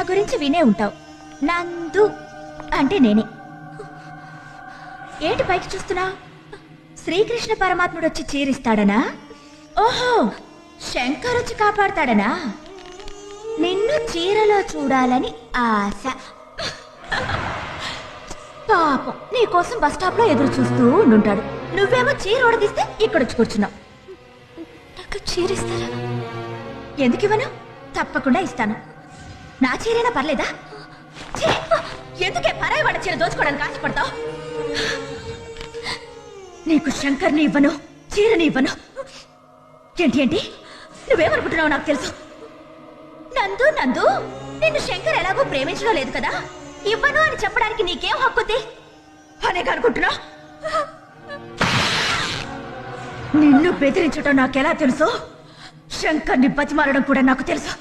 నా గురించి వినే ఉంటావు. నందు అంటే నేనే. ఏంటి పైకి చూస్తున్నా శ్రీకృష్ణ పరమాత్ముడు వచ్చి చీరిస్తాడనా? ఓహో శంకర్ వచ్చి కాపాడతాడనా? నిన్ను చీరలో చూడాలని ఆశ. పాపం నీకోసం బస్ స్టాప్లో ఎదురు చూస్తూ ఉండుంటాడు. నువ్వేమో చీర ఉడదీస్తే ఇక్కడ వచ్చి కూర్చున్నావు. నాకు చీరిస్తారా? ఎందుకు ఇవ్వను తప్పకుండా ఇస్తాను. నా చీరైనా పర్లేదా? ఎందుకే పరాయి వాళ్ళ చీర దోచుకోవడానికి ఆశపడతావు? నీకు శంకర్ని ఇవ్వను చీరని ఇవ్వను. ఏంటి ఏంటి? నువ్వేమనుకుంటున్నావు నాకు తెలుసు. నందు నందు నిన్ను శంకర్ ఎలాగో ప్రేమించడం లేదు కదా? ఇవ్వను అని చెప్పడానికి నీకేం హక్కుంది? అనే అనుకుంటున్నా నిన్ను బెదిరించడం నాకెలా తెలుసు? శంకర్ని బతిమారడం కూడా నాకు తెలుసు.